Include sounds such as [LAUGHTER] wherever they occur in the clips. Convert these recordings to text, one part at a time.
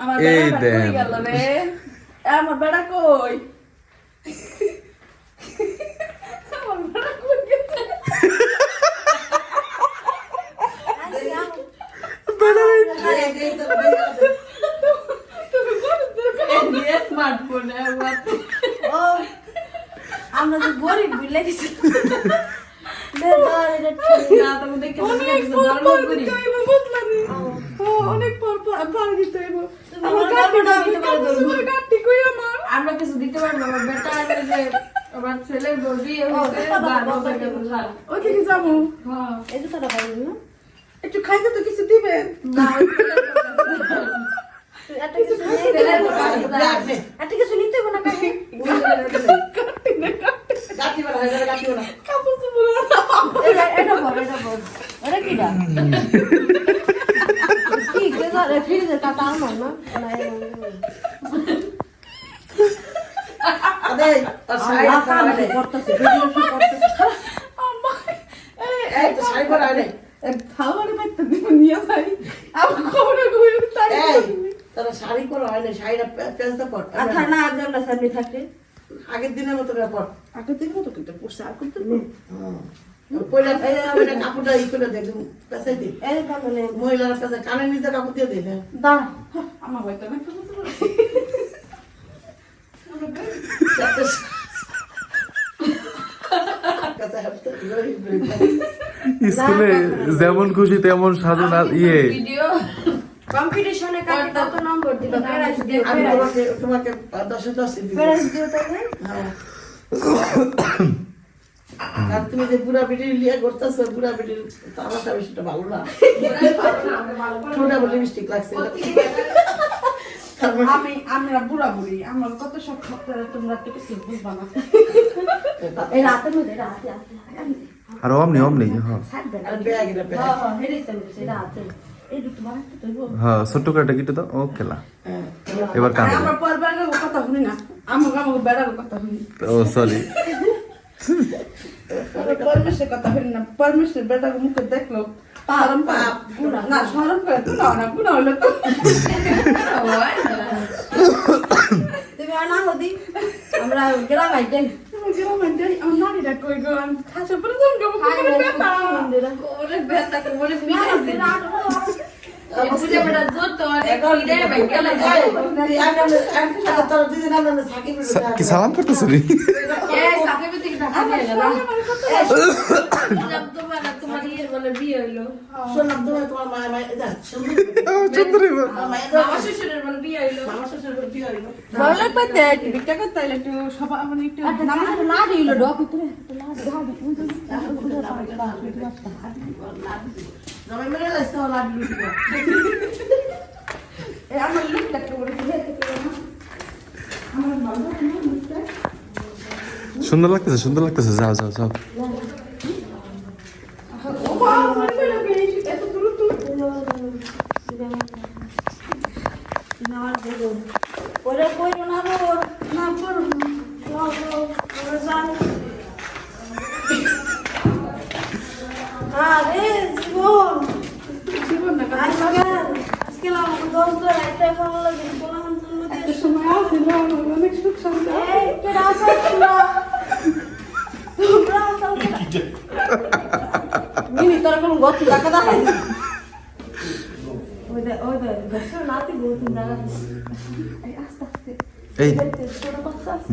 আমার এই বেড়া দেন। আমার বেড়া কই? আমার তো গরিব বুঝলে গেছি। অনেক পর পর অনেক পর পর পর দিতে আমার কিছু দিতে পারব না আমার বেটা আছে যে আমার ছেলে বলবি ওই দিকে যাব। এই তো তারা পাইল না? একটু খাইতে তো কিছু দিবেন তুই একটা কিছু নিতে হবে না কাকে? কাপড় চোপড় এটা বল এটা বল। এটা কিটা কি গেজার ফ্রিজে কাটা আমার না না কামড়ে করতেছে ভিডিও শুট করতেছে আমার এই এই খাওয়ারে বাইতে নিয়ে যাই আমার খবরে কই তাই শাড়ি পরা হয় না শাড়িটা পেঁচতে পর আর থাক না আর জানলা সামনে থাকলে আগের দিনের মতো ব্যাপার আগের দিনের মতো কিন্তু আর করতে পয়লা পয়লা কাপড়টা ই করে দেয় পেঁচাই দিই এই কামনে মহিলারা কাপড় দিয়ে দিই আমার না স্কুলে যেমন খুশি তেমন সাজু না ইয়ে। কম্পিটিশনে কাকে কত নম্বর দিল দিও তোমাকে তোমাকে দশে দশ দিও তাহলে হ্যাঁ। আর তুমি যে বুড়া বেটির লিয়া করতেছো বুড়া বেটির তামাশা বেশিটা ভালো না। ঠোঁটা বলে লিপস্টিক লাগছে। আমি আমরা বুড়া বুড়ি আমার কত সব তোমরা তো কিছু বুঝবা না। এই রাতে মধ্যে রাতে আর অমনি অমনি হ্যাঁ হ্যাঁ হ্যাঁ। হ্যাঁ ছোট্ট কাটা কিটে দাও হ্যাঁ এবার কান্দে আমরা পরবার কথা শুনি না। আমাকে আমাকে বেড়ার কথা শুনি। ও সরি আমরা [LAUGHS] পরমেশের কথা শুনি না পরমেশের বেটার মুখে দেখল সরম না সরম করে তো না না গুণা হলো তো তুমি আর না হদি আমরা গ্রাম আমার গ্রামে যাই আমার নারীরা কই গো আমি খাসা পরে গো করে বেটা ওরে বেটা ওরে মিলাইছে এই বুঝে বেটা জোর তো এখন ইরে বেঙ্গল তোর দিদিন আমরা সাকিব কি সালাম করতেছ আমার বিয়ে আমার ভালো না না সুন্দর লাগতেছে সুন্দর লাগতেছে। যাও যাও যাও। ও বাবা মরে মিনি দে দেখছ নাতি বহুত জায়গা আস্তে আস্তে এই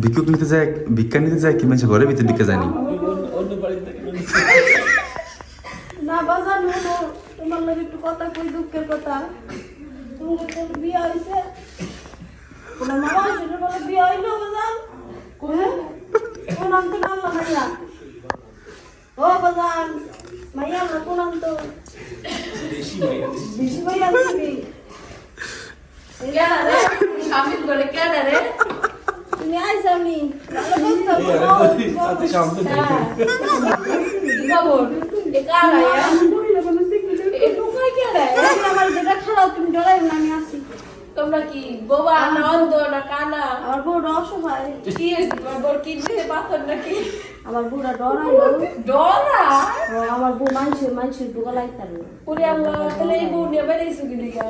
ভিক্ষুক নিতে যায় ভিক্ষা নিতে যায় কি মানুষ ঘরে ভিতরে ভিক্ষা যায়নি না বাজার হলো তোমার লাগে একটু কথা কই দুঃখের কথা তোমার তো বিয়ে হয়েছে তোমার মামা হয়েছে বলে বিয়ে হইল বাজার কোন কোন আনতে নাম মাইয়া ও বাজার মাইয়া না কোন আনতো বেশি মাইয়া আনছিবি কেন রে? শামিল করে কেন রে তুমি আইস আমি হ্যাঁ। খবর? এ কার আয়া মহিলা মানুষ দেখলে এ ঢুকাই কে রে? তুমি আমার যেটা খারাপ তুমি ডরাই না আমি আসি। তোমরা কি গোবা নন্দ না কানা? আমার বউ অসহায় কি বউ কিডনিতে পাথর নাকি? আমার বুড়া ডরা ডরা আমার বউ মানুষের মানুষের ঢোকা লাগতার ওরে আল্লাহ তাহলে এই বউ নিয়ে বেরিয়েছো কি লিগা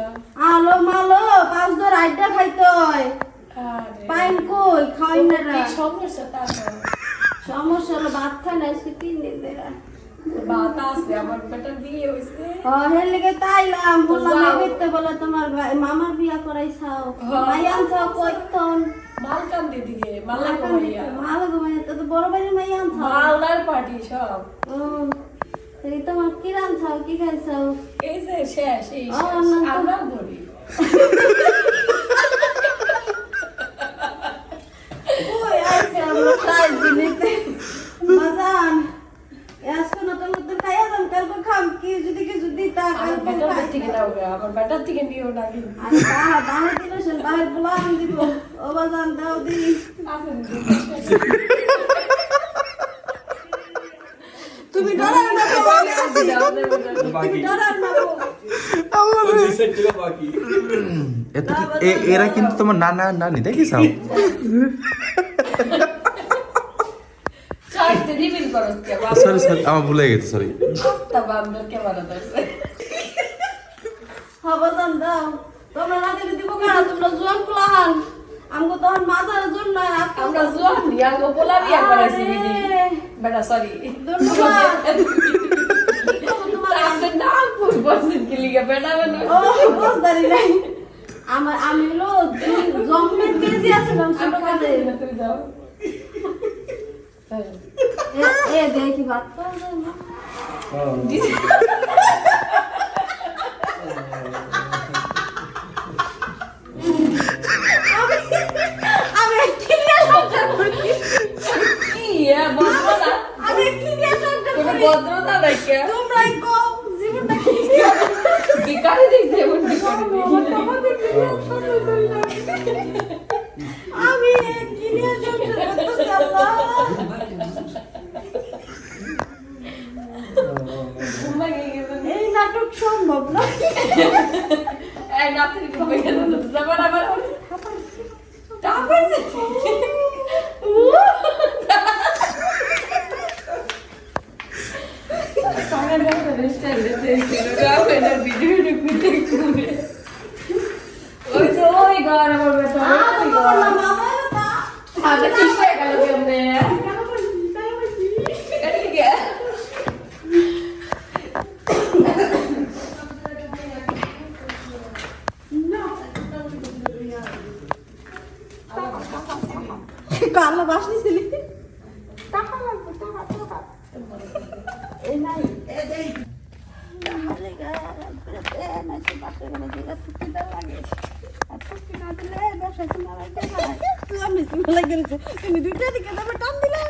আলো মালো পাঁচ দর আড্ডা খাইতে পাইন কই? খাওয়াই না সমস্যা তার সমস্যা হলো ভাত খায় না আজকে কি দিন বলে তোমার মামার বিয়া করাইছাও। মাইয়ান ছাও কইতন মালকান দিদিকে মাল্লা কমাইয়া ভালো গো তো বড় মাইয়ান ছাও মালদার পার্টি সব এই তোমার কি রানছাও কি খাইছাও এই যে শেষ এই আমরা ধরি ওই আইছে আমরা আজকে নতুন নতুন খাইয়া দাম কালকে খাম কি যদি কিছু দিতা আমার বেটার থেকে আমার বেটার থেকে নিও না। কিন্তু আর বাহার বাহার দিল সে বাহার পোলা আমি দিব। ও বাজান দাও দি। তুমি ডরার না গো, আমি আছি। তুমি ডরার না এ- এরা কিন্তু তোমার নানা নানি দেখিস [LAUGHS] চাইতে দিবিন করস কে সরি সরি আমার ভুলে গেছে সরি ধরছে? হ্যাঁ দাও। তোমরা দিলে দিব কারা তোমরা জোয়ান পোলাহান আমগো তখন মাথার জোর নাই আমরা জোয়ান দিয়া পোলা বিয়া করাইছি বিদি বেটা সরি [LAUGHS] আমার আমি হলো জন্মের কেজি আসলাম ছোট দেখি কিনে সংসার করি কি এ ভদ্রতা তোমরাই কও জীবনটা কি বিকারে দিছে এমন বিকারে আমি কিনে সংসার করতেছি আল্লাহ ঘুমাই গেছে এই নাটক সম্ভব না এই নাতির ঘুমাই গেছে যাবার আবার টাকাইছে কানে দেখতে রেস্টাইল দেখতে রাখে না ভিডিও দেখতে ঘুরে ওই যে ওই ঘর আমার বেটা ওই ঘর আগে ঠিক হয়ে গেল কেমনে এটা কি কাল্লা বাস নিছিলি তুমি দুইটা দিকে যাবে টান দিলা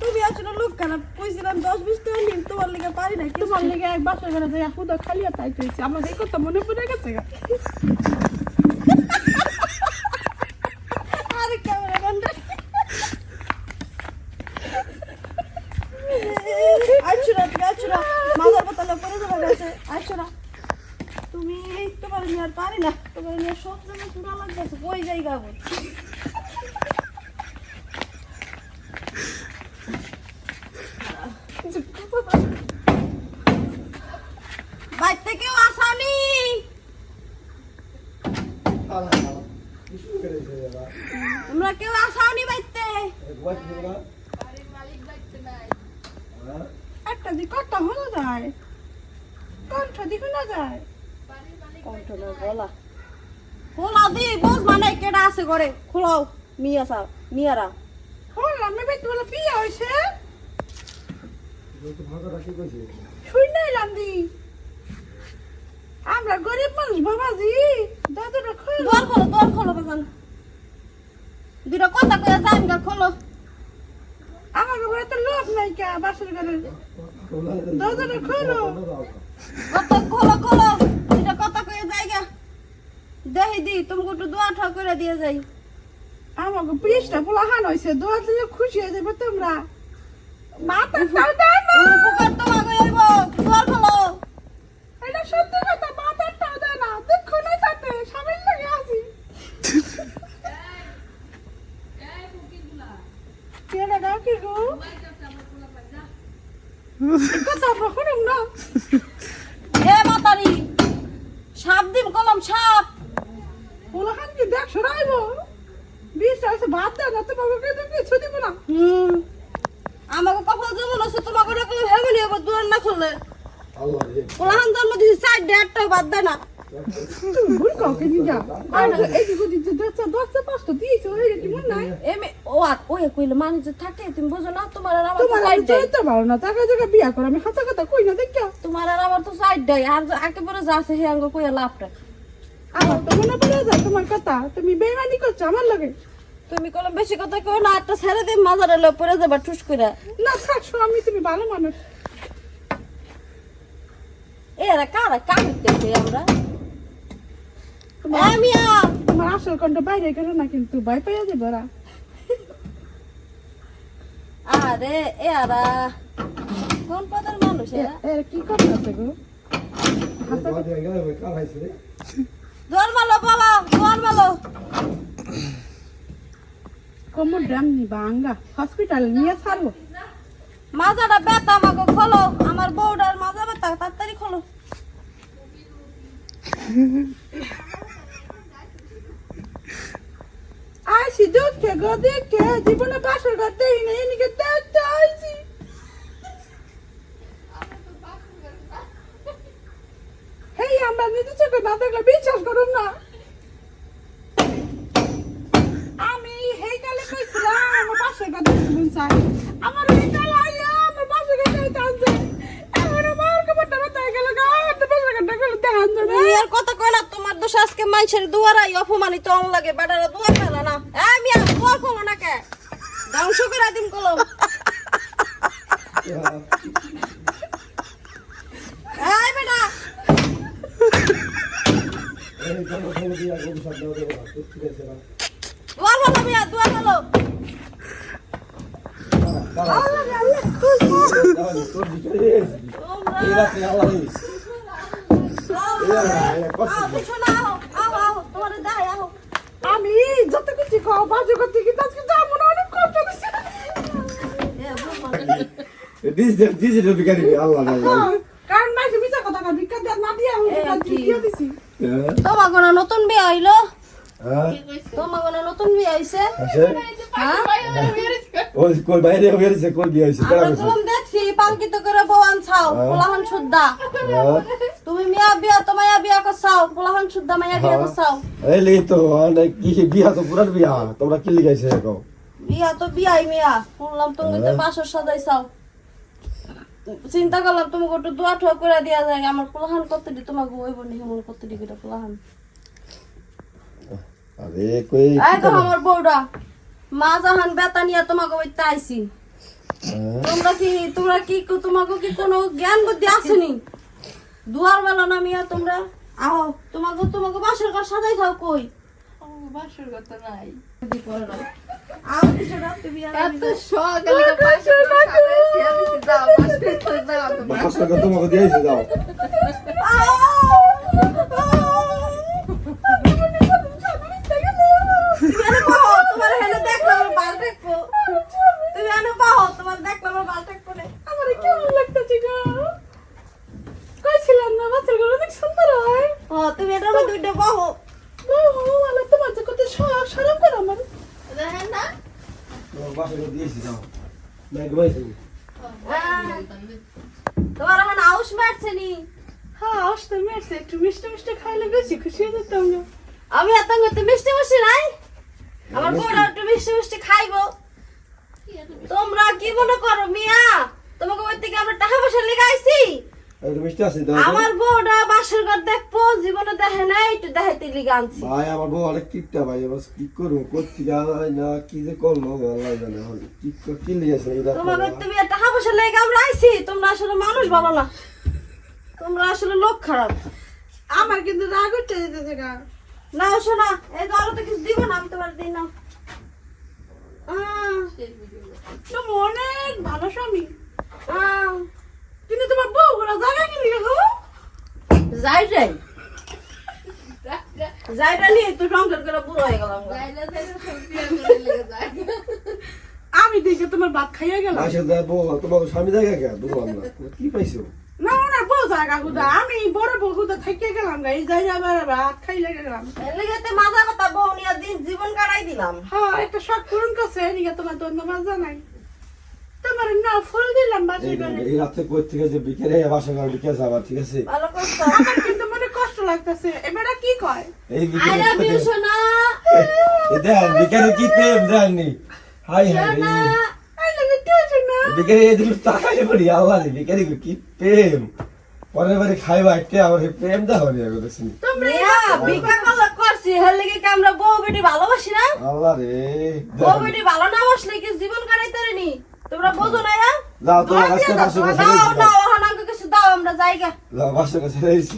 তুমি আসলে লোক খারাপ কইছিলাম দশ বিশ টাকা নিন তোমার লেগে পারি না তোমার লেগে এক বাসা করে যাই হুদা খালি আর তাই তুইছি আমার এই কথা মনে পড়ে গেছে গা। আরে ক্যামেরাম্যান আচ্ছা না তুমি আচ্ছা না মাথার বোতলে পরে যাবে গেছে আচ্ছা না তুমি এই তোমার নিয়ে আর পারি না তোমার নিয়ে সব জায়গায় চূড়া লাগতেছে ওই জায়গা আবার বাইতে কেউ আসানি তোমরা কেউ আসাওনি বাইতে একটা দিক কটা হলো যায় কণ্ঠ দিকে না যায় কন্ট্রোলের গলা খোলাও দি বুঝ মানে কেডা আছে মিয়া সাহ মিয়ারা। বিয়ে হয়েছে। দি আমরা গরিব মানুষ বাবাজি। দাদুটা খোলো। দুটা কথা কয়ে যাই গা খোলো। তো লোক নাই কে বাসর ঘরে। দাদুটা খুঁজো কত খোলো খোলো। দুটা কথা কয়ে যাই গা দেহি দি তুমি একটু দোয়া ঠা করে দিয়ে যাই। আমাকে পৃষ্ঠা পোলা হান হয়েছে দোয়া দিলে খুশি হয়ে যাবে তোমরা। দেয় না। উপকার তোমাকে হইব দোয়ার খোলো। এটা সত্যি কথা মাথাটাও দেয় না। দুঃখ নেই তাতে স্বামীর লাগে আসি কেডা ডাও কি গো? কথা আমরা না। এ মাতারি সাপ দিম কলম সাপ। পোলা হান কি দেখ সরাইব? হচ্ছে ভাত দেয় না তোমাকে কিন্তু কিছু দিব না। হুম। আমাকে কপাল যেমন আছে তোমাকে ওরকম হেমনি আবার দুয়ার না খুললে? পোলাহান জন্ম দিছি চার দেড়টাও বাদ দেয় না। নিয়ে না তোমার আর আমার তো সাইড দেয়। না না আর একেবারে যা হে আঙ্গ কইয়া লাভটা আমার তো মনে পড়ে যায় কথা তুমি বেমানি করছ আমার লাগে। তুমি কলম বেশি কথা কই না একটা ছেড়ে দিন মাজারে লো পড়ে যাবা ঠুস করে না থাকছো আমি তুমি ভালো মানুষ। এরা কারা? কামিতেছে আমরা? এ মিয়া! তোমার আসল কণ্ঠ বাইরে গেল না কিন্তু ভয় পাইয়া যাবে ওরা। আরে এরা কোন পদের মানুষ এরা? কি করতেছে গো? দোয়ার মালো বাবা দোয়ার মালো কোমর ড্রাম নিবা আঙ্গা হসপিটাল নিয়ে ছাড়বো মাজাটা ব্যথা আমাকে খোলো। আমার বউটার মাজা ব্যথা তাড়াতাড়ি খোলো। আইসি দেখে গো দেখে জীবনে বাসর ঘর দেখি না এদিকে দেখতে আইসি। আমরা নিজে চোখে না দেখলে বিশ্বাস করুন না। আমি হেই কালে কইছিলাম আমার ঘর দেখতে মন চাই আমার এই কালে আইয়া আমার দেখতে আনছে। এখন আমার গেল বাসর ঘরটা গেল আর কথা কই না তোমার দোষ আজকে মানুষের দুয়ারাই অপমানিত অন লাগে বেটারা দুয়ার ফেলে না। এ মিয়া দুয়ার খোলো না কে? ধ্বংস করে দিম কলম [LAUGHS] [LAUGHS] এই বেটা দুয়ার ভালো মিয়া দুয়ার ভালো আও পিছনে আও আও আও তোমার দাই আও আমি যত কিছু খাও বাজে করতে কিন্তু আজকে যাব না অনেক কষ্ট দিচ্ছে ডিজিটাল বিকারি আল্লাহ কারণ নাই তুমি যা কথা না ভিক্ষা দেওয়া না দিয়ে আমি ভিক্ষা দিয়ে দিছি তোমার কোনো নতুন বিয়ে হইল? তোমার কোনো নতুন বিয়ে হইছে? হ্যাঁ? ওই কই বাইরে হয়েছে কই বিয়ে হয়েছে কেডা তুমি দেখছি পালকিত করে পোলাহান শুদ্ধা। হ্যাঁ। তুমি মিয়া বিয়া তো মায়া বিয়া করছাও পোলাহান শুদ্ধা মায়া বিয়া করছাও। এই লি তো কি বিয়া তো পুরান বিয়া তোমরা কি লিখাইছে কও? বিয়া তো বিয়াই মিয়া শুনলাম তুমি তো বাসর সাজাইছাও। চিন্তা করলাম তোমাকে একটু দোয়া ঠোয়া করে দেওয়া যায় আমার পোলাহান করতে দি তোমাকে ওই বনি হেমন করতে দি কিটা পোলাহান আরে কই এই তো আমার বউটা মা জাহান বেতা নিয়ে তোমাকে ওই তাইছি হ্যাঁ? তোমরা কি তোমরা কি তোমাকে কি কোনো জ্ঞান বুদ্ধি আসেনি দুয়ার বেলা না মিয়া তোমরা আহো তোমাকে তোমাকে বাসর ঘর সাজাই থাও কই। বাসর নাই। কিছু রাখতে বিয়া এত সকালে বাসর কথা যাও বাসর কথা যাও তুমি বাসা কত তোমাকে দিয়েছে যাও তুমি এনে পাও তোমার হেলে দেখলাম আমার বাল দেখব তুমি এনে পাও তোমার দেখলাম আমার বাল দেখব না আমার কেমন লাগতেছে গো কইছিলাম না বাচ্চারগুলো অনেক সুন্দর হয় ও তুমি এটা আমার দুইটা পাও ও আল্লাহ তোমার যে কত শখ সরম করে আমার দেখেন না বাসা কত দিয়েছে যাও না ঘুমাইছে তোমার এখন আউশ মারছে নি হ্যাঁ আসতে মেরছে একটু মিষ্টি মিষ্টি খাইলে বেশি খুশি হয়ে যেতাম না এত করতে মিষ্টি মিষ্টি নাই? আমার বউরা একটু মিষ্টি মিষ্টি খাইবো। তোমরা কি মনে করো মিয়া? তোমাকে ওই থেকে আমরা টাকা পয়সা লেগাইছি। আমার বউটা বাসর ঘর দেখব জীবনে দেখে নাই একটু দেখাইতে লিগে আনছি ভাই আমার বউ অনেক কিপটা ভাই এবার কি করব? যাওয়া না কি যে করল আল্লাহ জানে কি কি এটা তোমাকে তুমি টাকা পয়সা লেগে আমরা আইছি তোমরা আসলে মানুষ ভালো না। তোমরা আসলে লোক খারাপ। আমার কিন্তু রাগ উঠে যেতেছে গা। না শোনা এই তো আরও তো কিছু দিব না আমি তোমার দিই না তুমি অনেক ভালো স্বামী। আহ, কিন্তু তোমার বউ গুলো জায়গা যাই যাই। যাইটা নিয়ে সংসার করে বুড়ো হয়ে গেলাম আমি দেখে তোমার ভাত খাইয়া গেলাম। বউ তোমার স্বামী জায়গা কে বুঝলাম না। কি পাইছো? যা হুদা আমি বড় বউ হুদা থেকে গেলাম গা এই যাই আবার ভাত খাই লেগে গেলাম। এর লিগে তো মাজা কথা বউ নিয়ে দিন জীবন কাটাই দিলাম। হ্যাঁ একটা শখ পূরণ করছে এদিকে তোমার ধন্যবাদ জানাই। তোমার না ফুল দিলাম বাসে এই রাতে কই থেকে যে বিকেলে বাসা ঘর বিকে যাবা ঠিক আছে? ভালো করছ? আমার কিন্তু মনে কষ্ট লাগতেছে। এবারে কি কয়? এই বিকেলে কি প্রেম দেননি hi hi. I love you না বিকেলে এই তাকাই পড়ি আল্লাহ বিকেলে কি প্রেম। পরের বারে খাইবা একটা আমার এই প্রেম দা হরি আগে দেখছি বিকা কল করছি এর লিগে কি আমরা বউ বেটি ভালোবাসি না? আল্লাহ রে। বউ বেটি ভালো না বসলে কি জীবন কাটাইতে পারিনি তোমরা বোঝো না হ্যাঁ? যাও তোমার আজকে বাসা কাছে দাও দাও ওখানে আমাকে কিছু দাও আমরা জায়গা। যাও বাসা কাছে রয়েছি।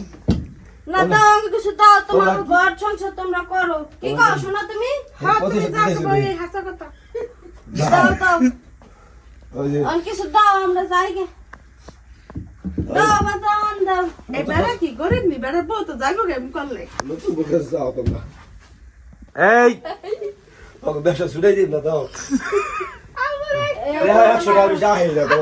না দাও আমাকে কিছু দাও তোমার ঘর সংসার তোমরা করো। কি করো শোনা তুমি? হ্যাঁ তুমি প্রতিশোধ যা নিতেছি তোমার এই হাসা কথা। দাও দাও। ওই যে আর কিছু দাও আমরা জায়গা। এই! তোমাকে ব্যবসা ছুটাই দিন না এ একশো টাকা বেশি আহে না না।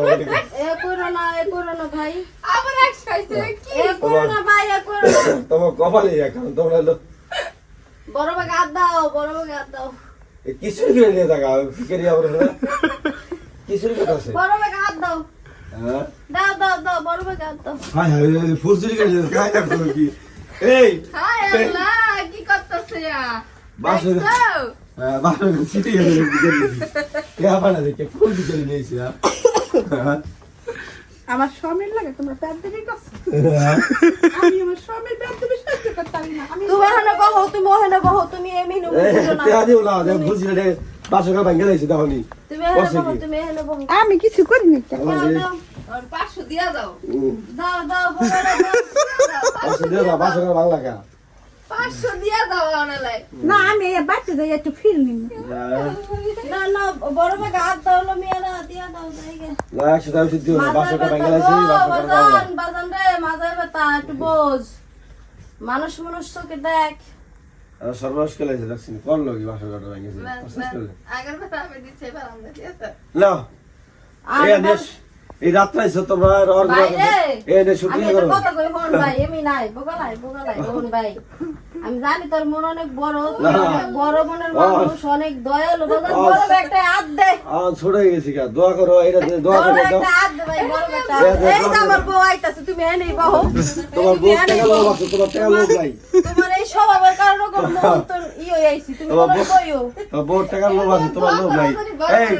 তোমার কপালে এখন তোমরা বড় ভাগে হাত দাও বড় ভাগে হাত দাও। কিছুর কিনে নিয়ে থাকা কিছুর কথা আছে? বড় ভাগে হাত দাও। দাও দাও দাও বড় ভাগে হাত দাও। হাই হাই ফুল চুরি করে নিয়ে খাই না কোনো কি। এই হাই আল্লাহ কি করতেছে বাসে হ্যাঁ বাসে সিটি গেলে কে আবার দেখে ফুল বিকেলে নিয়েছি হ্যাঁ? আমার স্বামীর লাগে তোমরা প্যাট করছ? আমি আমার স্বামীর প্যাট দিবি সহ্য করতে পারি না তুমি ওখানে তুমি এমনি নুমু না। চুরি বাসে কার ভাঙ্গে লাইছি কি? আমি কিছু করিনি পাঁচশো দিয়া দাও। দাও দাও ভাঙলা কা পাঁচশো দিয়া দাও অনালাই না আমি এই বাচ্চা যাই একটু ফিল না। না বড় ভাগে হাত দাও লো মিয়া না দিয়া দাও না একশো দিও না। বাজান বাজান রে মাজার ব্যথা একটু বোঝ। মানুষ মানুষ চোখে দেখ। সর্বনাশ করে লাইছি দেখছি কোন কি বাসা কার ভাঙ্গেছে আগের বার আমি দিচ্ছি এবার আমরা দিয়েছে। না এই আদেশ এই রাত্রে আইছো তোমরা আর আর বাইরে এই নে আমি শুটিং করো কথা কই হন ভাই এমি নাই বগলাই বগলাই হন ভাই। আমি জানি তোর মন অনেক বড় [LAUGHS] বড় মনের মানুষ অনেক দয়ালু বাজান বড় একটা হাত দে। ছোট হয়ে গেছি কা দোয়া করো দে, দোয়া করো একটা হাত দে ভাই বড় একটা। এই আমার বউ আইতাছে তুমি এনেই বাহো। তোমার বউ টাকা আছে তোমার লোক নাই তোমার এই স্বভাবের কারণে কোন মন তোর ই আইছি তুমি বউ- কইও। তোমার বউর টাকা লোক আছে তোমার লোক নাই। এই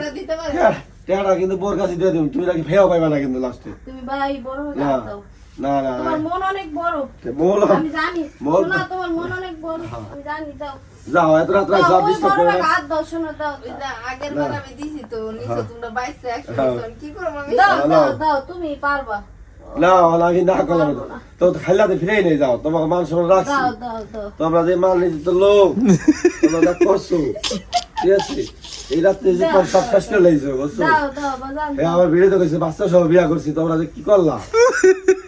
হ্যাঁ, টাকাটা কিন্তু বোর কাছে দিয়ে দিন তুমি নাকি ফেও পাইবা না কিন্তু লাস্টে তুমি ভাই বড় না হাত দাও না না তোমার মন অনেক বড়। মোল আমি জানি। বল। শোনা তোমার মন অনেক বড়। আমি জানি দাও যাও এত রাত্রে দাও, সব ডিস্টার্ব করে না হাত দাও শোনা দাও ওই যে আগের বার আমি দিছি তো নিচে তোমরা বাইশে একশো হ্যাঁ। দিছো। কি করব আমি? দাও দাও দাও তুমি পারবা। না না আমি না করলাম তো খাইলাতে ফিরে নিয়ে যাও। তোমাকে মান সম্মান রাখছি। দাও দাও দাও তোমরা যে মান নিতে তো লোক। [LAUGHS] তোমরা করছ। ঠিক আছে? এই রাত্রে যে তোমার সব শেষ করে লাইছো বুঝছ? এ আমার ভিডিও তো কইছে বাচ্চা সহ বিয়া করছি তোমরা যে কি করলা?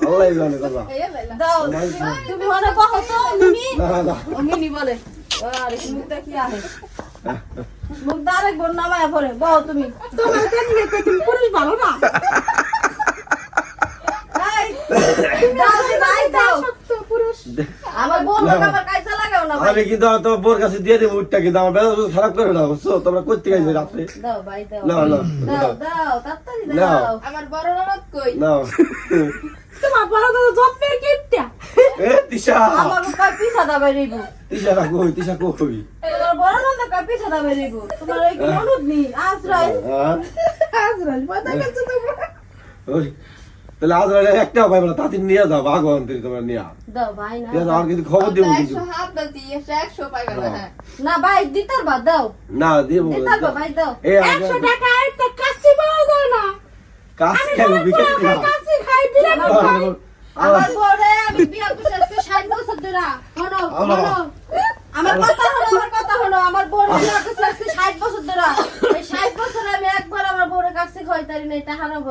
আল্লাহ জানে করলা এই লাইলা। দাও তুমি মনে কহো তো মিনি না না মিনি বলে। আরে মুখটা কি আহে? মুখটা আরেক বোন নামায় পড়ে বউ তুমি। তোমার কেন তুমি পুরুষ ভালো না এই, দাও দি ভাই দাও শক্ত পুরুষ আমার বোন আমার কাইসা লাগাও না ভাই আমি কিন্তু তোমার বোর কাছে দিয়ে দেবো উঠটা কিন্তু আমার বেলা খারাপ করে না বুঝছ? তোমরা করতে গেছো রাত্রে। দাও ভাই দাও। না না দাও দাও তাড়াতাড়ি নাও। দাও। আমার বড় ননদ কই? না তোমার বড় দাদা যত্নের গিফটটা এ তিশা। আমার কয় পিছা দাবে রিবু। তিশা না কই তিশা কই? তোমার বড় নন্দ কয় পিছা দাবে রিবু। তোমার এই কি নি আশ্রয়। আজরাল বাতা গেছে তোমার। ওই তাহলে আজ রাতে একটাও পাইবে না তাতে নিয়ে যাও ভাগবান তুই তোমরা নিয়ে আও। দাও ভাই না। আমার কিন্তু খবর দিব কিন্তু একশো হাত একশো একশো পাইবে না হ্যাঁ। না ভাই দিতার বা দাও। না দিব দিতার বা ভাই দাও। এই একশো টাকা একটা কাশি পাওয়া যায় না। কাজ খেলো বিকেল না কাশি খাই বিরাট খাই। আমার বড়ে আমি বিয়া করছি আজকে 60 বছর ধরে। আমার- শোনো। আমার কথা হলো আমার কথা হলো আমার বড় বিয়া আজকে 60 বছর ধরে। এই 60 বছরে আমি একবার আমার বড় কাছে খয়তারি নাই এটা হারাম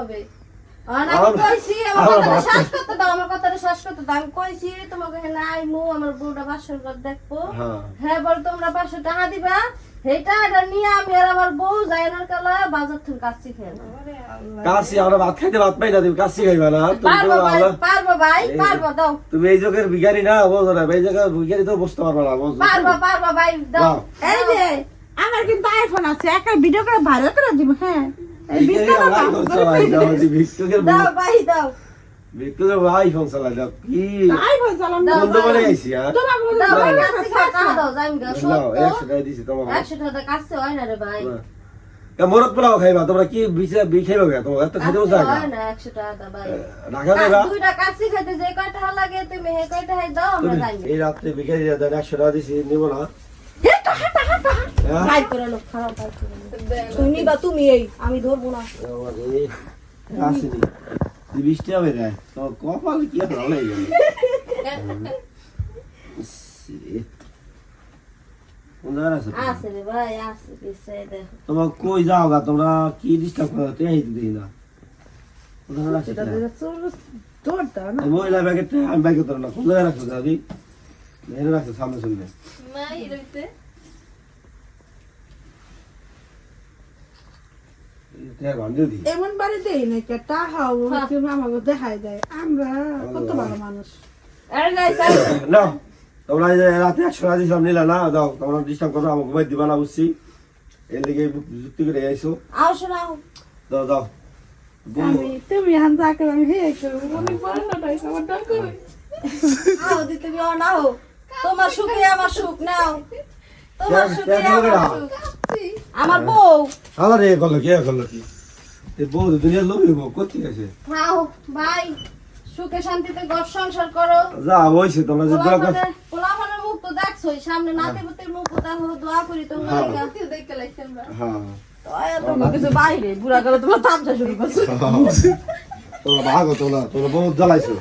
তুমি ভালো- এই- পারব দাও। তুমি এই বিজ্ঞানী না বোঝো না এই জায়গায় বিজ্ঞানী তো বুঝতে পারবে না বুঝো। আমার কিন্তু আইফোন আছে একটা ভিডিও করে ভাইরাল করে দিব হ্যাঁ। হ্যাঁ? হয় না রে ভাই। মরত পোলাও খাইবা তোমরা কি খাইবা তোমার দাও আমরা যাই এই রাত্রে দেন একশো টাকা দিছি নিব না। হ্যাঁ? ভাই করে লোক খারাপ ভাই করে তুমি বা তুমি এই আমি ধরবো না। আসেনি বৃষ্টি হবে রে। কপাল কি ভালো গেল কোন জায়গায় আছো তুমি? আছে রে ভাই আছে পিছে দেখো। তোমরা কই যাও গা তোমরা কি ডিস্টার্ব করো? তুই এই দিই না। মহিলা আমি ব্যাগে তোর না জায়গায় রাখছো দাদি এনে রাখছো সামনে গন্ধ দি এমন বাড়ি দেই না কে টাহাও তুমি আমাকে দেখাই দেয়। আমরা কত ভালো। মানুষ। না তোমরা রাতে একশো টাকা দিয়েছিলাম নিলে না দাও। তোমরা ডিস্টার্ব করো আমাকে ঘুমাই দিবা না বুঝছি? এর লিগে যুক্তি করে আইসো দাও দাও। তুমি হান যা করে আমি হে মনে পড়ে না তাই আমার ডর করে আও দিতে বিও নাও। তোমার সুখে আমার সুখ নাও। আমার আমার বউ। আমার এ করল কে করল কি? এ বউ দুনিয়ার লোভি বউ গেছে নাও ভাই সুখে শান্তিতে ঘর সংসার করো। যা হয়েছে তোমরা যে দোয়া কর। পোলাপানের মুখ তো দেখছোই সামনে নাতি পুতির মুখ তো দেখো দোয়া করি তোমরা। হ্যাঁ। হ্যাঁ। তোমার কিছু বাইরে বুড়া গেলে তোমার তামসা শুরু করছ। তোমরা ভাগো তোমরা তোমরা বহু জ্বালাইছো।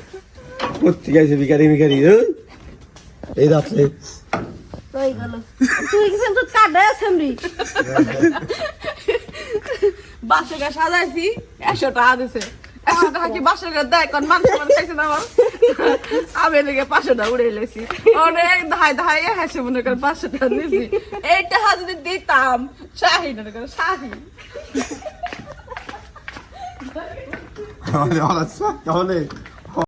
করতে গেছে বিকারি বিকারি এই? এই রাত্রে রই গেল। তুই কি সেম তো কাটে সেমরি বাসে গা সাজাইছি একশো টাকা দিছে। একশো টাকা কি বাসে গা দেয় কোন মানুষ মানুষ খাইছে না আমার। আমি এদিকে পাঁচশো টাকা উড়ে লেছি অনেক ধাই ধাই হেসে মনে করে পাঁচশো টাকা নিয়েছি এই টাকা যদি দিতাম শাহি মনে করে শাহি কেমন